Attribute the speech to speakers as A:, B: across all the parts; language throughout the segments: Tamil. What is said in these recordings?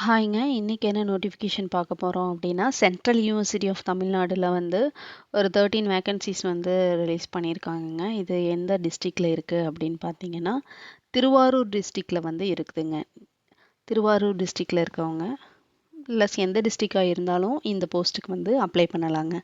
A: ஹாய்ங்க. இன்னைக்கு என்ன நோட்டிஃபிகேஷன் பார்க்க போறோம் அப்படின்னா சென்ட்ரல் யூனிவர்சிட்டி ஆஃப் தமிழ்நாடுல வந்து ஒரு 13 வேக்கன்ஸீஸ் வந்து ரிலீஸ் பண்ணியிருக்காங்கங்க. இது எந்த டிஸ்ட்ரிக்ட்ல இருக்கு அப்படின்னு பார்த்தீங்கன்னா, திருவாரூர் டிஸ்ட்ரிக்ட்ல வந்து இருக்குதுங்க. திருவாரூர் டிஸ்ட்ரிக்ட்ல இருக்கவங்க, பிளஸ் எந்த டிஸ்ட்ரிக்டா இருந்தாலும் இந்த போஸ்ட்டுக்கு வந்து அப்ளை பண்ணலாங்க.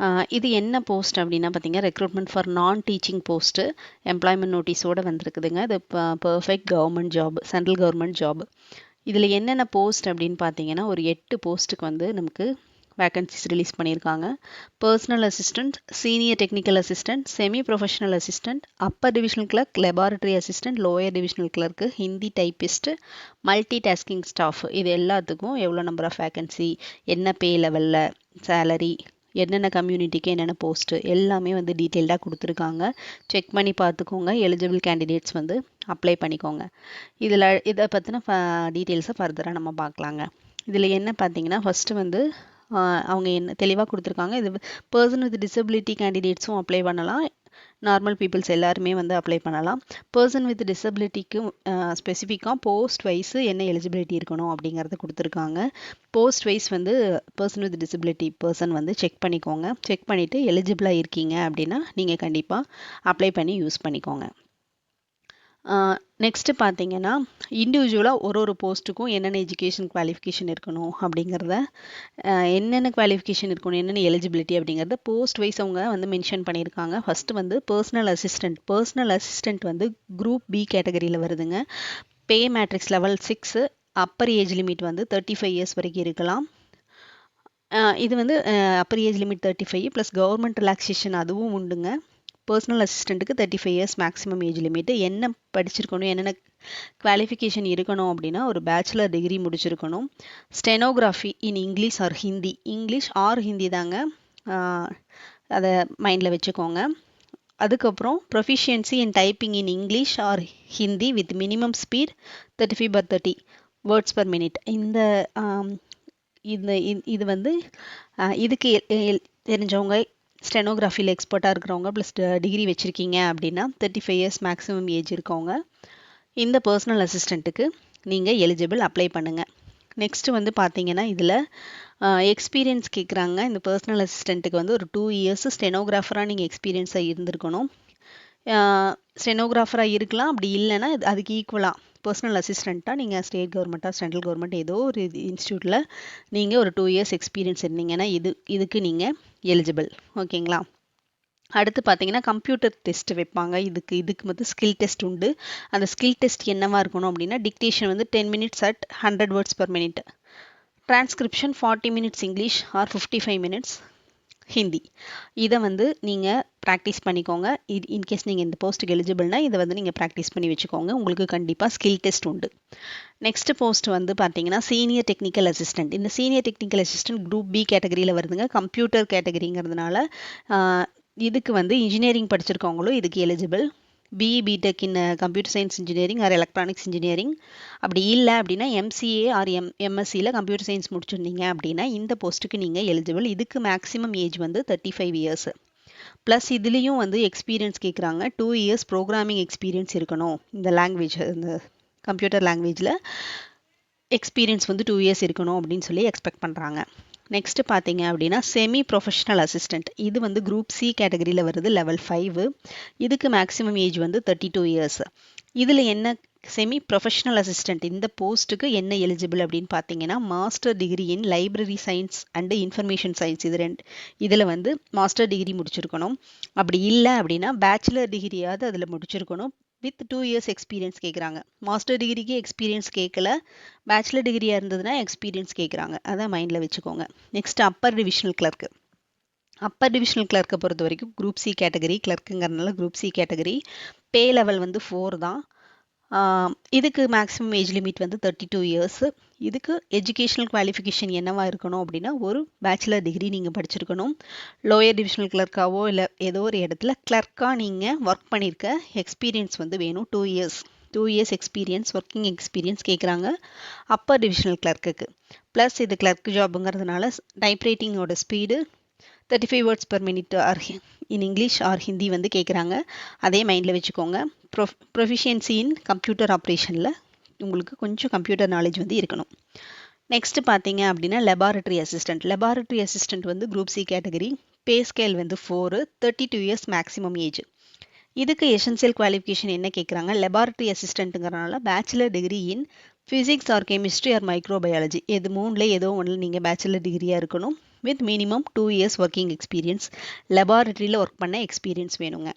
A: அ இது என்ன போஸ்ட் அப்படின்னா பார்த்தீங்கன்னா, recruitment for non teaching post employment நோட்டீஸோட வந்திருக்குதுங்க. இது ப perfect government job, central government job. இதில் என்னென்ன போஸ்ட் அப்படின்னு பார்த்தீங்கன்னா, ஒரு எட்டு போஸ்ட்டுக்கு வந்து நமக்கு வேக்கன்சிஸ் ரிலீஸ் பண்ணியிருக்காங்க. Personal assistant senior technical assistant semi professional assistant upper divisional clerk, laboratory assistant, lower divisional clerk Hindi typist multi tasking staff இது எல்லாத்துக்கும் எவ்வளோ நம்பர் ஆஃப் வேக்கன்சி, என்ன பே லெவலில் சேலரி, என்னென்ன கம்யூனிட்டிக்கு என்னென்ன போஸ்ட்டு எல்லாமே வந்து டீட்டெயில்டாக கொடுத்துருக்காங்க செக் பண்ணி பார்த்துக்கோங்க. எலிஜிபிள் கேண்டிடேட்ஸ் வந்து அப்ளை பண்ணிக்கோங்க. இதில் இதை பற்றின ஃப டீட்டெயில்ஸை ஃபர்தராக நம்ம பார்க்கலாங்க. இதில் என்ன பார்த்தீங்கன்னா, ஃபஸ்ட்டு வந்து அவங்க என்ன தெளிவாக கொடுத்துருக்காங்க இது பர்சன் வித் டிசபிலிட்டி கேண்டிடேட்ஸும் அப்ளை பண்ணலாம். நார்மல் பீப்புள்ஸ் எல்லாருமே வந்து அப்ளை பண்ணலாம். பர்சன் வித் டிசபிலிட்டிக்கும் ஸ்பெசிஃபிக்காக போஸ்ட் வைஸ் என்ன எலிஜிபிலிட்டி இருக்கணும் அப்டிங்கிறத கொடுத்துருக்காங்க போஸ்ட் வைஸ் வந்து பர்சன் வித் டிசபிலிட்டி பர்சன் வந்து செக் பண்ணிக்கோங்க. செக் பண்ணிவிட்டு எலிஜிபிளாக இருக்கீங்க அப்படின்னா நீங்கள் கண்டிப்பாக அப்ளை பண்ணி யூஸ் பண்ணிக்கோங்க. நெக்ஸ்ட்டு பார்த்தீங்கன்னா, இண்டிவிஜுவலாக ஒரு ஒரு போஸ்ட்டுக்கும் என்னென்ன எஜுகேஷன் குவாலிஃபிகேஷன் இருக்கணும் அப்படிங்கிறத என்னென்ன குவாலிஃபிகேஷன் இருக்கணும், என்னென்ன எலிஜிபிலிட்டி அப்படிங்கிறத போஸ்ட் வைஸ் அவங்க வந்து மென்ஷன் பண்ணியிருக்காங்க. ஃபர்ஸ்ட்டு வந்து பர்சனல் அசிஸ்டன்ட். பர்சனல் அசிஸ்டன்ட் வந்து குரூப் பி கேட்டகரியில் வருதுங்க. Pay matrix level six upper age limit வந்து 35 இயர்ஸ் வரைக்கும் இருக்கலாம். இது வந்து upper age limit thirty five plus government relaxation அதுவும் உண்டுங்க. Personal அசிஸ்டண்ட்டுக்கு thirty five years maximum age limit. என்ன படிச்சிருக்கணும், என்னென்ன குவாலிஃபிகேஷன் இருக்கணும் அப்படின்னா ஒரு பேச்சுலர் டிகிரி முடிச்சிருக்கணும். Stenography in English or Hindi. English or Hindi தாங்க. அதை மைண்டில் வச்சுக்கோங்க. அதுக்கப்புறம் proficiency in typing in English or Hindi with minimum speed 35/30 words per minute. இந்த இந்த இது வந்து இதுக்கு தெரிஞ்சவங்க ஸ்டெனோகிராஃபியில் எக்ஸ்பர்ட்டாக இருக்கிறவங்க ப்ளஸ் டிகிரி வச்சுருக்கீங்க அப்படின்னா thirty five years maximum age இருக்கவங்க, இந்த பர்சனல் அசிஸ்டண்ட்டுக்கு நீங்கள் எலிஜிபிள் அப்ளை பண்ணுங்கள் நெக்ஸ்ட்டு வந்து பார்த்தீங்கன்னா, இதில் எக்ஸ்பீரியன்ஸ் கேட்குறாங்க. இந்த பர்சனல் அசிஸ்டண்ட்டுக்கு வந்து ஒரு டூ இயர்ஸ் ஸ்டெனோகிராஃபராக நீங்கள் எக்ஸ்பீரியன்ஸாக இருந்திருக்கணும். ஸ்டெனோகிராஃபராக இருக்கலாம். அப்படி இல்லைன்னா அதுக்கு ஈக்குவலாக பர்சனல் அசிஸ்டண்ட்டாக நீங்கள் ஸ்டேட் கவர்மெண்ட்டாக சென்ட்ரல் கவர்மெண்ட் ஏதோ ஒரு இன்ஸ்டியூட்டில் நீங்கள் ஒரு டூ இயர்ஸ் எக்ஸ்பீரியன்ஸ் இருந்தீங்கன்னா, இது இதுக்கு நீங்கள் எலிஜிபிள். ஓகேங்களா? அடுத்து பார்த்தீங்கன்னா, கம்ப்யூட்டர் டெஸ்ட் வைப்பாங்க. இதுக்கு இதுக்கு வந்து ஸ்கில் டெஸ்ட் உண்டு. அந்த ஸ்கில் டெஸ்ட் என்னவாக இருக்கணும் அப்படின்னா டிக்டேஷன் வந்து 10 minutes at 100 words per minute. Transcription 40 minutes English or 55 minutes Hindi. இதை வந்து நீங்கள் ப்ராக்டிஸ் பண்ணிக்கோங்க. இன்கேஸ் நீங்கள் இந்த போஸ்ட்டுக்கு எலிஜிபிள்னா, இதை வந்து நீங்கள் ப்ராக்டிஸ் பண்ணி வச்சுக்கோங்க. உங்களுக்கு கண்டிப்பாக ஸ்கில் டெஸ்ட் உண்டு. நெக்ஸ்ட் போஸ்ட் வந்து பார்த்தீங்கன்னா, சீனியர் டெக்னிக்கல் அசிஸ்டன்ட். இந்த senior technical assistant group B கேட்டகரியில் வருதுங்க. கம்ப்யூட்டர் கேட்டகரிங்கிறதுனால, இதுக்கு வந்து இன்ஜினியரிங் படிச்சிருக்கவங்களும் இதுக்கு eligible. BE, B Tech in computer science engineering or electronics engineering. அப்படி இல்லை அப்படின்னா எம்சிஏ ஆர் எம் எம்எஸ்சியில் கம்ப்யூட்டர் சயின்ஸ் முடிச்சிருந்தீங்க அப்படின்னா இந்த போஸ்ட்டுக்கு நீங்கள் எலிஜிபிள். இதுக்கு மேக்ஸிமம் ஏஜ் வந்து 35 இயர்ஸ். ப்ளஸ் இதுலேயும் வந்து எக்ஸ்பீரியன்ஸ் கேட்குறாங்க. டூ இயர்ஸ் ப்ரோக்ராமிங் எக்ஸ்பீரியன்ஸ் இருக்கணும். இந்த லாங்குவேஜ் இந்த கம்ப்யூட்டர் லாங்குவேஜில் எக்ஸ்பீரியன்ஸ் வந்து டூ இயர்ஸ் இருக்கணும் அப்படின்னு சொல்லி எக்ஸ்பெக்ட் பண்ணுறாங்க நெக்ஸ்ட் பார்த்தீங்க அப்படின்னா செமி ப்ரொஃபஷனல் அசிஸ்டன்ட். இது வந்து குரூப் சி கேட்டகரியில் வருது. லெவல் ஃபைவ் இதுக்கு மேக்ஸிமம் ஏஜ் வந்து 32 இயர்ஸ். இதில் என்ன செமி ப்ரொஃபஷனல் அசிஸ்டன்ட் இந்த போஸ்ட்டுக்கு என்ன எலிஜிபிள் அப்படின்னு பார்த்தீங்கன்னா, master degree in library science and information science இது ரெண்டு இதில் வந்து மாஸ்டர் டிகிரி முடிச்சிருக்கணும். அப்படி இல்லை அப்படின்னா பேச்சுலர் டிகிரியாவது அதில் முடிச்சிருக்கணும். வித் டூ இயர்ஸ் எக்ஸ்பீரியன்ஸ் கேட்குறாங்க. மாஸ்டர் டிகிரிக்கு எக்ஸ்பீரியன்ஸ் கேட்கல. பேச்சுலர் டிகிரியாக இருந்ததுன்னா எக்ஸ்பீரியன்ஸ் கேட்குறாங்க. அதை மைண்டில் வச்சுக்கோங்க. Next upper divisional clerk upper divisional பொறுத்த வரைக்கும் group C category கிளர்க்குங்கிறதுனால group C category. Pay level வந்து ஃபோர் தான். இதுக்கு மேக்ஸிமம் ஏஜ் லிமிட் வந்து 32 இயர்ஸ். இதுக்கு எஜுகேஷனல் குவாலிஃபிகேஷன் என்னவாக இருக்கணும் அப்படின்னா ஒரு பேச்சுலர் டிகிரி நீங்கள் படிச்சிருக்கணும். லோயர் டிவிஷனல் கிளர்க்காவோ இல்லை ஏதோ ஒரு இடத்துல கிளர்க்காக நீங்கள் ஒர்க் பண்ணியிருக்க எக்ஸ்பீரியன்ஸ் வந்து வேணும். Two years two years experience working experience கேட்குறாங்க. அப்பர் டிவிஷனல் கிளர்க்குக்கு. ப்ளஸ் இது கிளர்க் ஜாபுங்கிறதுனால டைப்ரைட்டிங்கோட speed thirty five words per minute or in English or Hindi வந்து கேட்குறாங்க. அதே மைண்டில் வச்சுக்கோங்க. ப்ரொ ப்ரொஃபிஷியன்சி இன் கம்ப்யூட்டர் ஆப்ரேஷனில் உங்களுக்கு கொஞ்சம் கம்ப்யூட்டர் நாலேஜ் வந்து இருக்கணும். நெக்ஸ்ட்டு பார்த்தீங்க அப்படின்னா லெபார்ட்ரி அசிஸ்டன்ட் லெபார்ட்ரி அசிஸ்டன்ட் வந்து group C category pay scale வந்து four thirty two years maximum age இதுக்கு எசென்சியல் குவாலிஃபிகேஷன் என்ன கேட்குறாங்க laboratory அசிஸ்டண்ட்டுங்கிறனால bachelor degree in physics or chemistry or microbiology எது மூணில் ஏதோ ஒன்றில் நீங்கள் பேச்சுலர் டிகிரியாக இருக்கணும். With minimum two years working experience லெபார்டரியில் work பண்ண எக்ஸ்பீரியன்ஸ் வேணுங்க.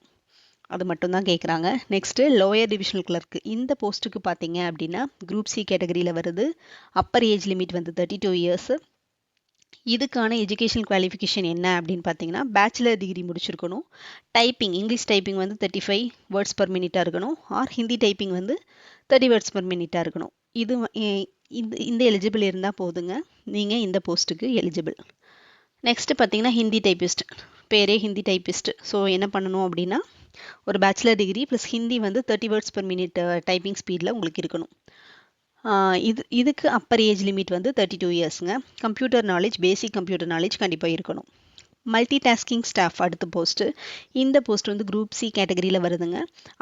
A: அது மட்டும்தான் கேட்குறாங்க நெக்ஸ்ட்டு லோயர் டிவிஷனல் கிளர்க்கு இந்த போஸ்ட்டுக்கு பார்த்தீங்க அப்படின்னா குரூப் சி கேட்டகரியில் வருது. அப்பர் ஏஜ் லிமிட் வந்து தேர்ட்டி டூ இயர்ஸு இதுக்கான எஜுகேஷன் குவாலிஃபிகேஷன் என்ன அப்படின்னு பார்த்தீங்கன்னா பேச்சுலர் டிகிரி முடிச்சிருக்கணும். டைப்பிங் இங்கிலீஷ் டைப்பிங் வந்து தேர்ட்டி ஃபைவ் வேர்ட்ஸ் பர் மினிட்டாக இருக்கணும். ஆர் ஹிந்தி டைப்பிங் வந்து தேர்ட்டி வேர்ட்ஸ் பர் மினிட்டாக இருக்கணும். இது இந்த இந்த எலிஜிபிள் இருந்தால் போதுங்க. நீங்கள் இந்த போஸ்ட்டுக்கு எலிஜிபிள் நெக்ஸ்ட்டு பார்த்தீங்கன்னா ஹிந்தி டைப்பிஸ்ட் பேரே ஹிந்தி டைப்பிஸ்ட் ஸோ என்ன பண்ணணும் அப்படின்னா ஒரு பேச்சுலர் டிகிரி ப்ளஸ் ஹிந்தி வந்து thirty words per minute typing ஸ்பீடில் உங்களுக்கு இருக்கணும். இது இதுக்கு அப்பர் ஏஜ் லிமிட் வந்து thirty two இயர்ஸுங்க computer knowledge basic computer knowledge கண்டிப்பாக இருக்கணும். மல்டி டாஸ்கிங் ஸ்டாஃப் அடுத்த போஸ்ட்டு இந்த போஸ்ட் வந்து குரூப் சி கேட்டகரியில் வருதுங்க.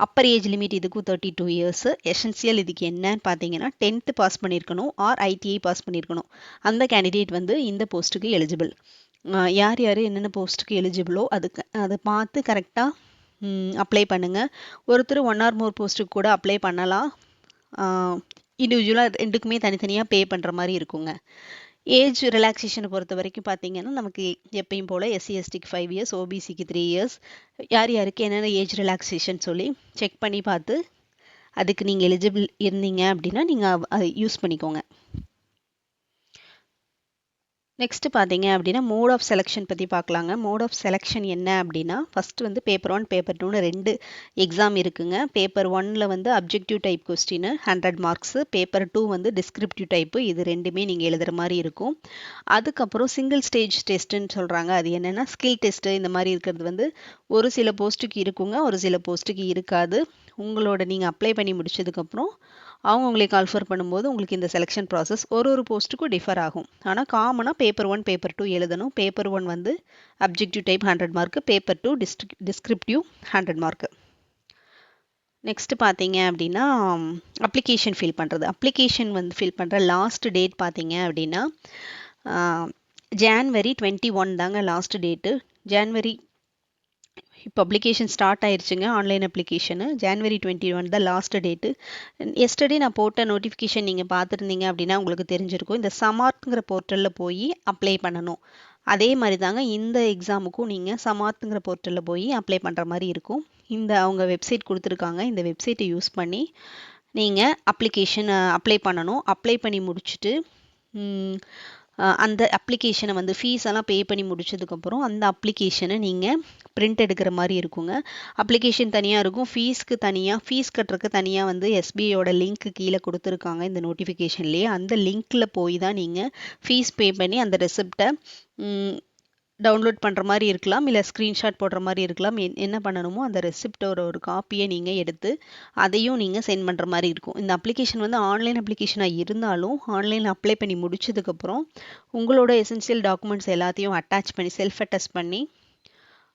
A: அப்பர் ஏஜ் லிமிட் இதுக்கும் தேர்ட்டி டூ இயர்ஸு எசென்சியல் இதுக்கு என்னன்னு பார்த்தீங்கன்னா டென்த்து பாஸ் பண்ணியிருக்கணும் ஆர் ஐடிஐ பாஸ் பண்ணியிருக்கணும். அந்த கேண்டிடேட் வந்து இந்த போஸ்ட்டுக்கு எலிஜிபிள் யார் யார் என்னென்ன போஸ்ட்டுக்கு எலிஜிபிளோ அதுக்கு அதை பார்த்து கரெக்டாக அப்ளை பண்ணுங்கள் ஒருத்தர் ஒன் ஆர் மோர் போஸ்ட்டுக்கு கூட அப்ளை பண்ணலாம். இண்டிவிஜுவலாக ரெண்டுக்குமே தனித்தனியாக பே பண்ணுற மாதிரி இருக்குங்க. ஏஜ் ரிலாக்ஸேஷனை பொறுத்த வரைக்கும் பார்த்தீங்கன்னா நமக்கு எப்பயும் போல் எஸ்சி எஸ்டிக்கு ஃபைவ் இயர்ஸ் ஓபிசிக்கு த்ரீ இயர்ஸ் யார் யாருக்கு என்னென்ன ஏஜ் ரிலாக்ஸேஷன் சொல்லி செக் பண்ணி பார்த்து அதுக்கு நீங்கள் எலிஜிபிள் இருந்தீங்க அப்படின்னா நீங்கள் அதை யூஸ் பண்ணிக்கோங்க. நெக்ஸ்ட் பார்த்தீங்க அப்படின்னா மோட் ஆஃப் செலெக்ஷன் பற்றி பார்க்கலாங்க. மோட் ஆஃப் செலெக்ஷன் என்ன அப்படின்னா ஃபஸ்ட்டு வந்து பேப்பர் ஒன் பேப்பர் டூன்னு ரெண்டு எக்ஸாம் இருக்குங்க. பேப்பர் ஒன்னில் வந்து objective type question hundred marks paper two வந்து டிஸ்கிரிப்டிவ் டைப்பு இது ரெண்டுமே நீங்கள் எழுதுகிற மாதிரி இருக்கும். அதுக்கப்புறம் சிங்கிள் ஸ்டேஜ் டெஸ்ட்டுன்னு சொல்கிறாங்க அது என்னென்னா ஸ்கில் டெஸ்ட்டு இந்த மாதிரி இருக்கிறது வந்து ஒரு சில போஸ்ட்டுக்கு இருக்குங்க ஒரு சில போஸ்ட்டுக்கு இருக்காது. உங்களோட நீங்கள் அப்ளை பண்ணி முடிச்சதுக்கப்புறம் அவங்க உங்களை கால்ஃபர் பண்ணும்போது உங்களுக்கு இந்த செலெக்ஷன் ப்ராசஸ் ஒரு ஒரு போஸ்ட்டுக்கும் டிஃபர் ஆகும். ஆனால் காமனாக பேப்பர் ஒன் பேப்பர் டூ எழுதணும். பேப்பர் ஒன் வந்து objective type hundred mark paper two district descriptive hundred mark next பார்த்தீங்க அப்படின்னா அப்ளிகேஷன் ஃபில் பண்ணுறது அப்ளிகேஷன் வந்து ஃபில் பண்ணுற லாஸ்ட் டேட் பார்த்தீங்க அப்படின்னா ஜான்வரி டுவெண்ட்டி ஒன் தாங்க லாஸ்ட் டேட்டு ஜான்வரி இப்போ அப்ளிகேஷன் ஸ்டார்ட் ஆயிடுச்சுங்க online application January twenty one தான் லாஸ்ட் டேட்டு எஸ்டர்டே நான் போட்ட நோட்டிஃபிகேஷன் நீங்கள் பார்த்துருந்தீங்க அப்படின்னா உங்களுக்கு தெரிஞ்சிருக்கும். இந்த சமார்ட்ங்கிற போர்ட்டலில் போய் அப்ளை பண்ணணும். அதே மாதிரி தாங்க இந்த எக்ஸாமுக்கும் நீங்கள் சமார்ட்டுங்கிற போர்ட்டலில் போய் அப்ளை பண்ணுற மாதிரி இருக்கும். இந்த அவங்க வெப்சைட் கொடுத்துருக்காங்க. இந்த வெப்சைட்டை யூஸ் பண்ணி நீங்கள் அப்ளிகேஷன் அப்ளை பண்ணணும். அப்ளை பண்ணி முடிச்சுட்டு அந்த அப்ளிகேஷனை வந்து ஃபீஸ் எல்லாம் பே பண்ணி முடிச்சதுக்கப்புறம் அந்த அப்ளிகேஷனை நீங்கள் பிரிண்ட் எடுக்கிற மாதிரி இருக்குங்க. அப்ளிகேஷன் தனியாக இருக்கும். ஃபீஸ்க்கு தனியாக ஃபீஸ் கட்டுறதுக்கு தனியாக வந்து எஸ்பிஐயோட லிங்க் கீழே கொடுத்துருக்காங்க இந்த நோட்டிஃபிகேஷன்லேயே அந்த லிங்க்கில் போய் தான் நீங்கள் ஃபீஸ் பே பண்ணி அந்த ரெசிப்டை டவுன்லோட் பண்ணுற மாதிரி இருக்கலாம் இல்லை ஸ்க்ரீன்ஷாட் போடுற மாதிரி இருக்கலாம். என்ன பண்ணணுமோ அந்த ரெசிப்டோட ஒரு காப்பியை நீங்கள் எடுத்து அதையும் நீங்கள் சென்ட் பண்ணுற மாதிரி இருக்கும். இந்த அப்ளிகேஷன் வந்து ஆன்லைன் அப்ளிகேஷனாக இருந்தாலும் ஆன்லைனில் அப்ளை பண்ணி முடிச்சதுக்கப்புறம் உங்களோட எசென்சியல் டாக்குமெண்ட்ஸ் எல்லாத்தையும் அட்டாச் பண்ணி செல்ஃப் அட்டாச் பண்ணி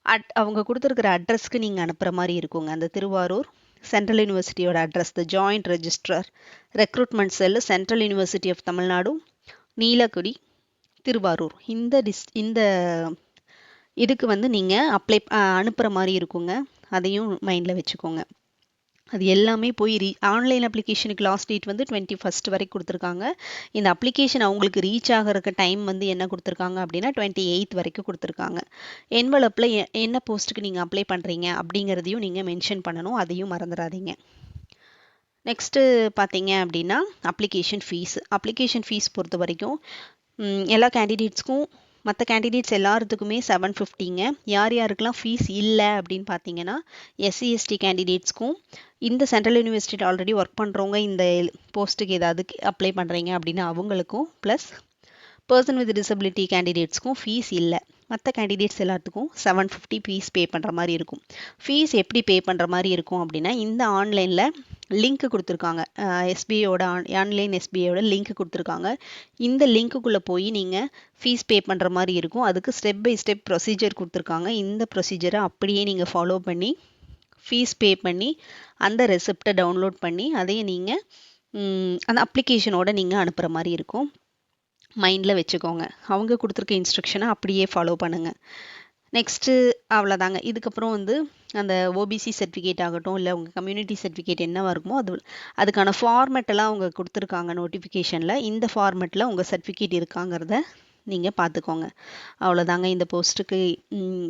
A: அட் அவங்க கொடுத்துருக்குற அட்ரஸ்க்கு நீங்கள் அனுப்புகிற மாதிரி இருக்குங்க. அந்த Thiruvarur central யூனிவர்சிட்டியோட address the joint registrar recruitment cell central university of Tamil Nadu Neelakudi Thiruvarur. இந்த டிஸ் இந்த இதுக்கு வந்து நீங்கள் அப்ளை அனுப்புகிற மாதிரி இருக்குங்க. அதையும் மைண்டில் வச்சுக்கோங்க. அது எல்லாமே போய் ரீ ஆன்லைன் அப்ளிகேஷனுக்கு லாஸ்ட் டேட் வந்து டுவெண்ட்டி ஃபஸ்ட் வரைக்கும் கொடுத்துருக்காங்க. இந்த அப்ளிகேஷன் அவங்களுக்கு ரீச் ஆகிறதுக்கு டைம் வந்து என்ன கொடுத்துருக்காங்க அப்படின்னா டுவெண்ட்டி எயித் வரைக்கும் கொடுத்துருக்காங்க. என்வலப்பில் என்ன போஸ்ட்டுக்கு நீங்கள் அப்ளை பண்ணுறீங்க அப்படிங்கிறதையும் நீங்கள் மென்ஷன் பண்ணணும். அதையும் மறந்துடாதீங்க. நெக்ஸ்ட்டு பார்த்தீங்க அப்படின்னா அப்ளிகேஷன் ஃபீஸ் அப்ளிகேஷன் ஃபீஸ் பொறுத்த வரைக்கும் எல்லா கேண்டிடேட்ஸ்க்கும் மற்ற கேண்டிடேட்ஸ் எல்லாத்துக்குமே செவன் ஃபிஃப்டிங்க யார் யாருக்கெல்லாம் ஃபீஸ் இல்லை அப்படின்னு பார்த்தீங்கன்னா எஸ்சி எஸ்டி கேண்டிடேட்ஸ்க்கும் இந்த சென்ட்ரல் யூனிவர்சிட்டியில் ஆல்ரெடி ஒர்க் பண்ணுறவங்க இந்த போஸ்ட்டுக்கு ஏதாவது அப்ளை பண்ணுறீங்க அப்படின்னா அவங்களுக்கும் ப்ளஸ் பர்சன் வித் டிசபிலிட்டி கேண்டிடேட்ஸ்க்கும் ஃபீஸ் இல்லை. மற்ற கேண்டிடேட்ஸ் எல்லாத்துக்கும் செவன் ஃபிஃப்டி ஃபீஸ் பே பண்ணுற மாதிரி இருக்கும். ஃபீஸ் எப்படி பே பண்ணுற மாதிரி இருக்கும் அப்படின்னா இந்த ஆன்லைனில் லிங்க் கொடுத்துருக்காங்க. எஸ்பிஐயோட ஆன்லைன் எஸ்பிஐயோட லிங்க் கொடுத்துருக்காங்க. இந்த லிங்க்குள்ளே போய் நீங்கள் ஃபீஸ் பே பண்ணுற மாதிரி இருக்கும். அதுக்கு ஸ்டெப் பை ஸ்டெப் ப்ரொசீஜர் கொடுத்துருக்காங்க. இந்த ப்ரொசீஜரை அப்படியே நீங்கள் ஃபாலோ பண்ணி ஃபீஸ் பே பண்ணி அந்த ரெசிப்டை டவுன்லோட் பண்ணி அதையே நீங்கள் அந்த அப்ளிகேஷனோட நீங்கள் அனுப்புகிற மாதிரி இருக்கும். மைண்டில் வச்சுக்கோங்க. அவங்க கொடுத்துருக்க இன்ஸ்ட்ரக்ஷனை அப்படியே ஃபாலோ பண்ணுங்கள் நெக்ஸ்ட்டு அவ்வளோதாங்க இதுக்கப்புறம் வந்து அந்த ஓபிசி சர்டிஃபிகேட் ஆகட்டும் இல்லை உங்கள் கம்யூனிட்டி சர்டிஃபிகேட் என்னவாக இருக்குமோ அது அதுக்கான ஃபார்மெட்டெல்லாம் அவங்க கொடுத்துருக்காங்க நோட்டிஃபிகேஷனில் இந்த ஃபார்மெட்டில் உங்கள் சர்டிஃபிகேட் இருக்காங்கிறத நீங்கள் பார்த்துக்கோங்க அவ்வளோதாங்க இந்த போஸ்ட்டுக்கு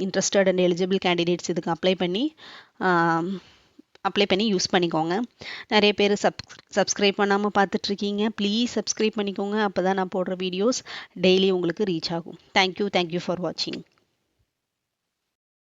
A: இன்ட்ரெஸ்டட் அண்ட் எலிஜிபிள் கேண்டிடேட்ஸ் இதுக்கு அப்ளை பண்ணி அப்ளை பண்ணி யூஸ் பண்ணிக்கோங்க. நிறைய பேர் சப் சப்ஸ்கிரைப் பண்ணாமல் பார்த்துட்ருக்கீங்க. ப்ளீஸ் சப்ஸ்கிரைப் பண்ணிக்கோங்க. அப்போ தான் நான் போடுற வீடியோஸ் டெய்லி உங்களுக்கு ரீச் ஆகும். Thank you thank you for வாட்சிங்